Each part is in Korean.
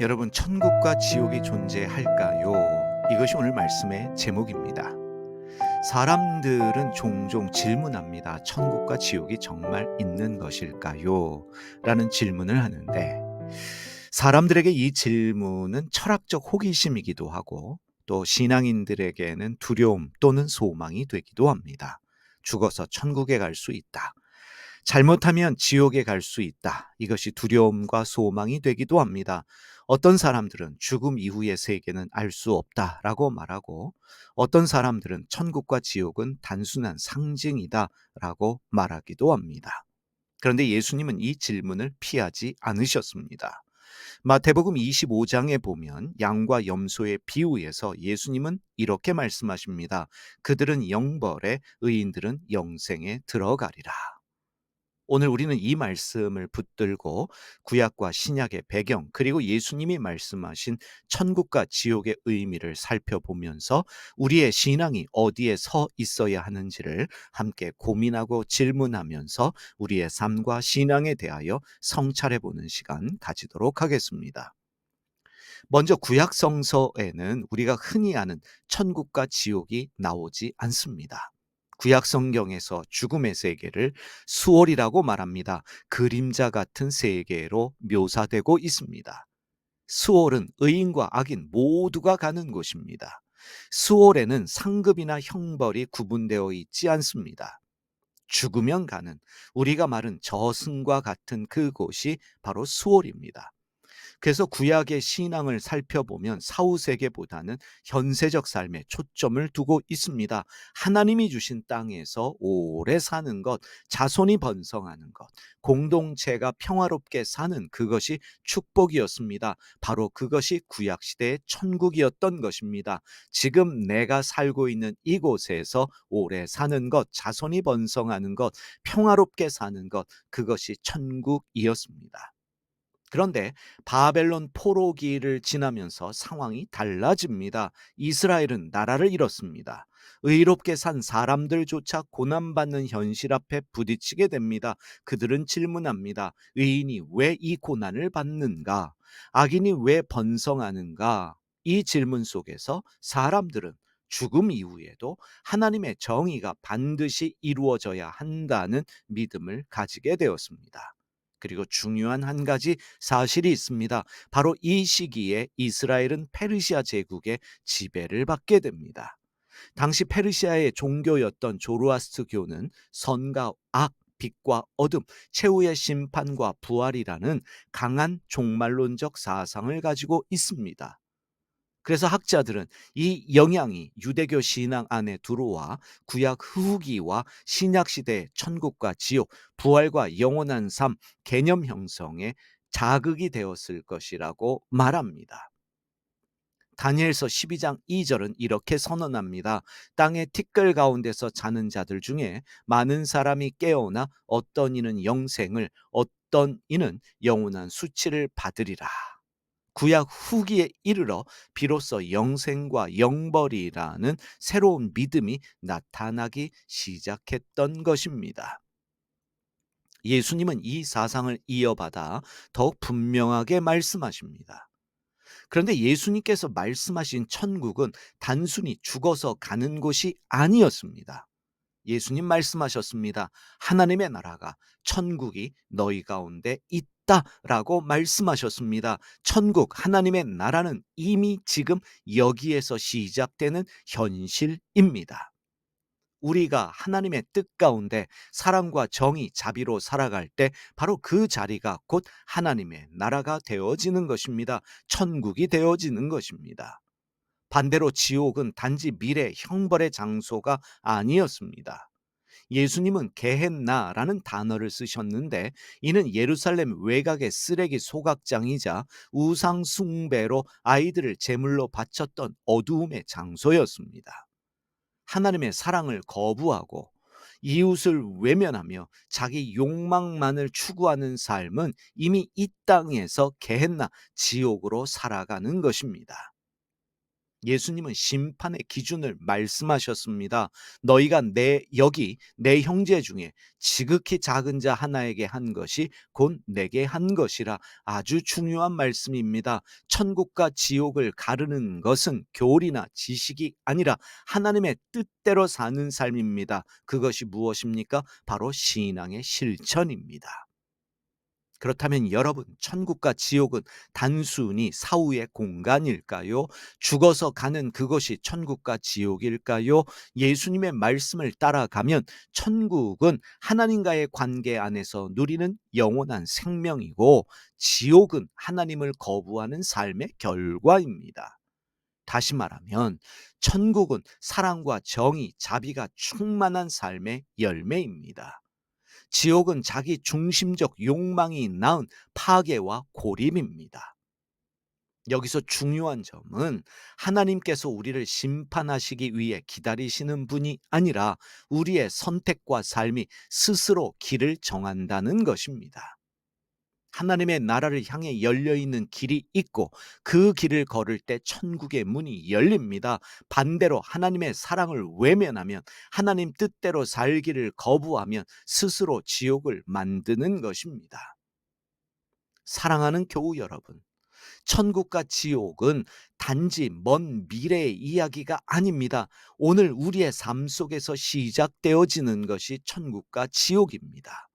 여러분, 천국과 지옥이 존재할까요? 이것이 오늘 말씀의 제목입니다. 사람들은 종종 질문합니다. 천국과 지옥이 정말 있는 것일까요? 라는 질문을 하는데, 사람들에게 이 질문은 철학적 호기심이기도 하고, 또 신앙인들에게는 두려움 또는 소망이 되기도 합니다. 죽어서 천국에 갈 수 있다. 잘못하면 지옥에 갈 수 있다. 이것이 두려움과 소망이 되기도 합니다. 어떤 사람들은 죽음 이후의 세계는 알 수 없다라고 말하고 어떤 사람들은 천국과 지옥은 단순한 상징이다라고 말하기도 합니다. 그런데 예수님은 이 질문을 피하지 않으셨습니다. 마태복음 25장에 보면 양과 염소의 비유에서 예수님은 이렇게 말씀하십니다. 그들은 영벌에 의인들은 영생에 들어가리라. 오늘 우리는 이 말씀을 붙들고 구약과 신약의 배경 그리고 예수님이 말씀하신 천국과 지옥의 의미를 살펴보면서 우리의 신앙이 어디에 서 있어야 하는지를 함께 고민하고 질문하면서 우리의 삶과 신앙에 대하여 성찰해 보는 시간 가지도록 하겠습니다. 먼저 구약 성서에는 우리가 흔히 아는 천국과 지옥이 나오지 않습니다. 구약 성경에서 죽음의 세계를 수월이라고 말합니다. 그림자 같은 세계로 묘사되고 있습니다. 수월은 의인과 악인 모두가 가는 곳입니다. 수월에는 상급이나 형벌이 구분되어 있지 않습니다. 죽으면 가는 우리가 말은 저승과 같은 그곳이 바로 수월입니다. 그래서 구약의 신앙을 살펴보면 사후 세계보다는 현세적 삶에 초점을 두고 있습니다. 하나님이 주신 땅에서 오래 사는 것, 자손이 번성하는 것, 공동체가 평화롭게 사는 그것이 축복이었습니다. 바로 그것이 구약 시대의 천국이었던 것입니다. 지금 내가 살고 있는 이곳에서 오래 사는 것, 자손이 번성하는 것, 평화롭게 사는 것, 그것이 천국이었습니다. 그런데 바벨론 포로기를 지나면서 상황이 달라집니다. 이스라엘은 나라를 잃었습니다. 의롭게 산 사람들조차 고난받는 현실 앞에 부딪히게 됩니다. 그들은 질문합니다. 의인이 왜 이 고난을 받는가? 악인이 왜 번성하는가? 이 질문 속에서 사람들은 죽음 이후에도 하나님의 정의가 반드시 이루어져야 한다는 믿음을 가지게 되었습니다. 그리고 중요한 한 가지 사실이 있습니다. 바로 이 시기에 이스라엘은 페르시아 제국의 지배를 받게 됩니다. 당시 페르시아의 종교였던 조로아스트교는 선과 악, 빛과 어둠, 최후의 심판과 부활이라는 강한 종말론적 사상을 가지고 있습니다. 그래서 학자들은 이 영향이 유대교 신앙 안에 들어와 구약 후기와 신약 시대의 천국과 지옥, 부활과 영원한 삶 개념 형성에 자극이 되었을 것이라고 말합니다. 다니엘서 12장 2절은 이렇게 선언합니다. 땅의 티끌 가운데서 자는 자들 중에 많은 사람이 깨어나 어떤 이는 영생을 어떤 이는 영원한 수치를 받으리라. 구약 후기에 이르러 비로소 영생과 영벌이라는 새로운 믿음이 나타나기 시작했던 것입니다. 예수님은 이 사상을 이어받아 더욱 분명하게 말씀하십니다. 그런데 예수님께서 말씀하신 천국은 단순히 죽어서 가는 곳이 아니었습니다. 예수님 말씀하셨습니다. 하나님의 나라가 천국이 너희 가운데 있다라고 말씀하셨습니다. 천국 하나님의 나라는 이미 지금 여기에서 시작되는 현실입니다. 우리가 하나님의 뜻 가운데 사랑과 정의, 자비로 살아갈 때 바로 그 자리가 곧 하나님의 나라가 되어지는 것입니다. 천국이 되어지는 것입니다. 반대로 지옥은 단지 미래 형벌의 장소가 아니었습니다. 예수님은 게헨나라는 단어를 쓰셨는데 이는 예루살렘 외곽의 쓰레기 소각장이자 우상 숭배로 아이들을 제물로 바쳤던 어두움의 장소였습니다. 하나님의 사랑을 거부하고 이웃을 외면하며 자기 욕망만을 추구하는 삶은 이미 이 땅에서 게헨나 지옥으로 살아가는 것입니다. 예수님은 심판의 기준을 말씀하셨습니다. 너희가 내 여기 내 형제 중에 지극히 작은 자 하나에게 한 것이 곧 내게 한 것이라 아주 중요한 말씀입니다. 천국과 지옥을 가르는 것은 교리나 지식이 아니라 하나님의 뜻대로 사는 삶입니다. 그것이 무엇입니까? 바로 신앙의 실천입니다. 그렇다면 여러분, 천국과 지옥은 단순히 사후의 공간일까요? 죽어서 가는 그것이 천국과 지옥일까요? 예수님의 말씀을 따라가면 천국은 하나님과의 관계 안에서 누리는 영원한 생명이고 지옥은 하나님을 거부하는 삶의 결과입니다. 다시 말하면 천국은 사랑과 정의, 자비가 충만한 삶의 열매입니다. 지옥은 자기 중심적 욕망이 낳은 파괴와 고립입니다. 여기서 중요한 점은 하나님께서 우리를 심판하시기 위해 기다리시는 분이 아니라 우리의 선택과 삶이 스스로 길을 정한다는 것입니다. 하나님의 나라를 향해 열려 있는 길이 있고 그 길을 걸을 때 천국의 문이 열립니다. 반대로 하나님의 사랑을 외면하면 하나님 뜻대로 살기를 거부하면 스스로 지옥을 만드는 것입니다. 사랑하는 교우 여러분, 천국과 지옥은 단지 먼 미래의 이야기가 아닙니다. 오늘 우리의 삶 속에서 시작되어지는 것이 천국과 지옥입니다.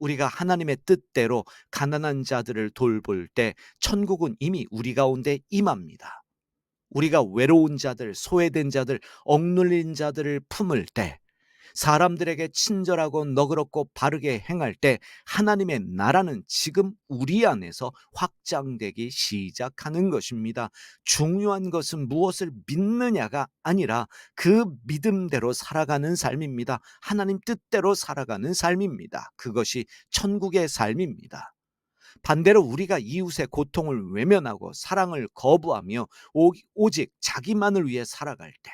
우리가 하나님의 뜻대로 가난한 자들을 돌볼 때 천국은 이미 우리 가운데 임합니다. 우리가 외로운 자들, 소외된 자들, 억눌린 자들을 품을 때 사람들에게 친절하고 너그럽고 바르게 행할 때 하나님의 나라는 지금 우리 안에서 확장되기 시작하는 것입니다. 중요한 것은 무엇을 믿느냐가 아니라 그 믿음대로 살아가는 삶입니다. 하나님 뜻대로 살아가는 삶입니다. 그것이 천국의 삶입니다. 반대로 우리가 이웃의 고통을 외면하고 사랑을 거부하며 오직 자기만을 위해 살아갈 때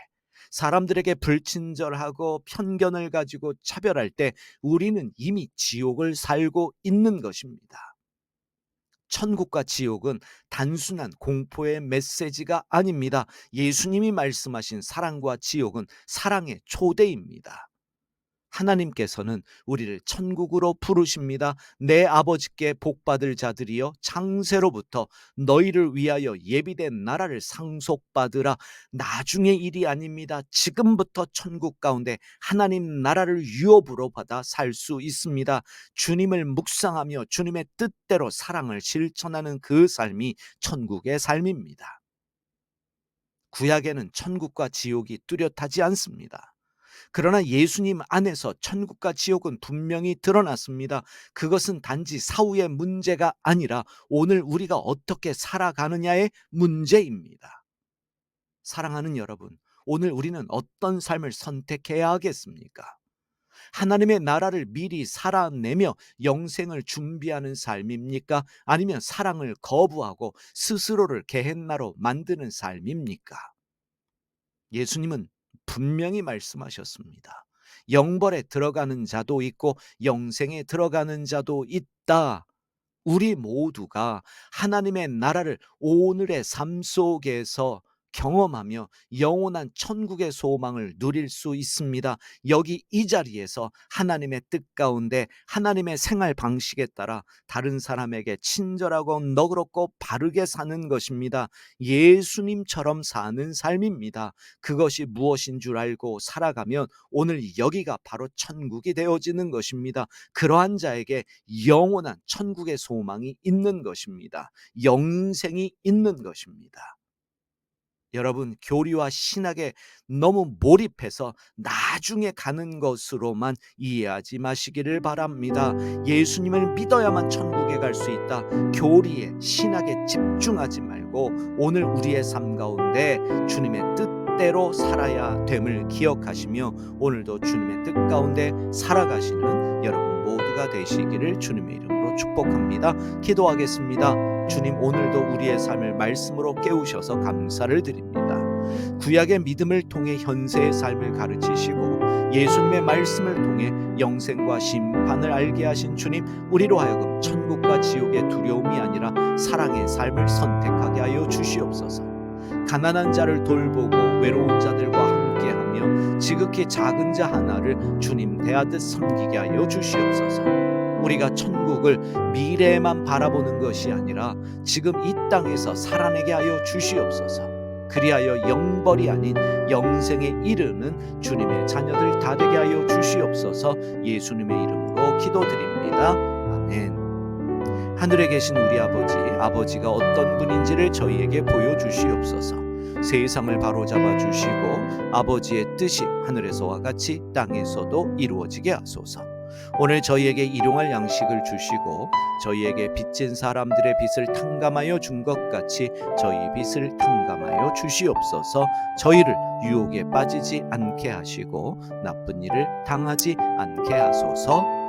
사람들에게 불친절하고 편견을 가지고 차별할 때 우리는 이미 지옥을 살고 있는 것입니다. 천국과 지옥은 단순한 공포의 메시지가 아닙니다. 예수님이 말씀하신 사랑과 지옥은 사랑의 초대입니다. 하나님께서는 우리를 천국으로 부르십니다. 내 아버지께 복받을 자들이여 창세로부터 너희를 위하여 예비된 나라를 상속받으라. 나중의 일이 아닙니다. 지금부터 천국 가운데 하나님 나라를 유업으로 받아 살 수 있습니다. 주님을 묵상하며 주님의 뜻대로 사랑을 실천하는 그 삶이 천국의 삶입니다. 구약에는 천국과 지옥이 뚜렷하지 않습니다. 그러나 예수님 안에서 천국과 지옥은 분명히 드러났습니다. 그것은 단지 사후의 문제가 아니라 오늘 우리가 어떻게 살아가느냐의 문제입니다. 사랑하는 여러분, 오늘 우리는 어떤 삶을 선택해야 하겠습니까? 하나님의 나라를 미리 살아내며 영생을 준비하는 삶입니까? 아니면 사랑을 거부하고 스스로를 게헨나로 만드는 삶입니까? 예수님은 분명히 말씀하셨습니다. 영벌에 들어가는 자도 있고 영생에 들어가는 자도 있다. 우리 모두가 하나님의 나라를 오늘의 삶 속에서 경험하며 영원한 천국의 소망을 누릴 수 있습니다. 여기 이 자리에서 하나님의 뜻 가운데 하나님의 생활 방식에 따라 다른 사람에게 친절하고 너그럽고 바르게 사는 것입니다. 예수님처럼 사는 삶입니다. 그것이 무엇인 줄 알고 살아가면 오늘 여기가 바로 천국이 되어지는 것입니다. 그러한 자에게 영원한 천국의 소망이 있는 것입니다. 영생이 있는 것입니다. 여러분 교리와 신학에 너무 몰입해서 나중에 가는 것으로만 이해하지 마시기를 바랍니다. 예수님을 믿어야만 천국에 갈 수 있다. 교리에 신학에 집중하지 말고 오늘 우리의 삶 가운데 주님의 뜻대로 살아야 됨을 기억하시며 오늘도 주님의 뜻 가운데 살아가시는 여러분 모두가 되시기를 주님의 이름으로 축복합니다. 기도하겠습니다. 주님 오늘도 우리의 삶을 말씀으로 깨우셔서 감사를 드립니다. 구약의 믿음을 통해 현세의 삶을 가르치시고 예수님의 말씀을 통해 영생과 심판을 알게 하신 주님, 우리로 하여금 천국과 지옥의 두려움이 아니라 사랑의 삶을 선택하게 하여 주시옵소서. 가난한 자를 돌보고 외로운 자들과 하며 지극히 작은 자 하나를 주님 대하듯 섬기게 하여 주시옵소서. 우리가 천국을 미래에만 바라보는 것이 아니라 지금 이 땅에서 살아내게 하여 주시옵소서. 그리하여 영벌이 아닌 영생에 이르는 주님의 자녀들 다 되게 하여 주시옵소서. 예수님의 이름으로 기도드립니다. 아멘. 하늘에 계신 우리 아버지, 아버지가 어떤 분인지를 저희에게 보여 주시옵소서. 세상을 바로잡아 주시고 아버지의 뜻이 하늘에서와 같이 땅에서도 이루어지게 하소서. 오늘 저희에게 일용할 양식을 주시고 저희에게 빚진 사람들의 빚을 탕감하여 준 것 같이 저희 빚을 탕감하여 주시옵소서. 저희를 유혹에 빠지지 않게 하시고 나쁜 일을 당하지 않게 하소서.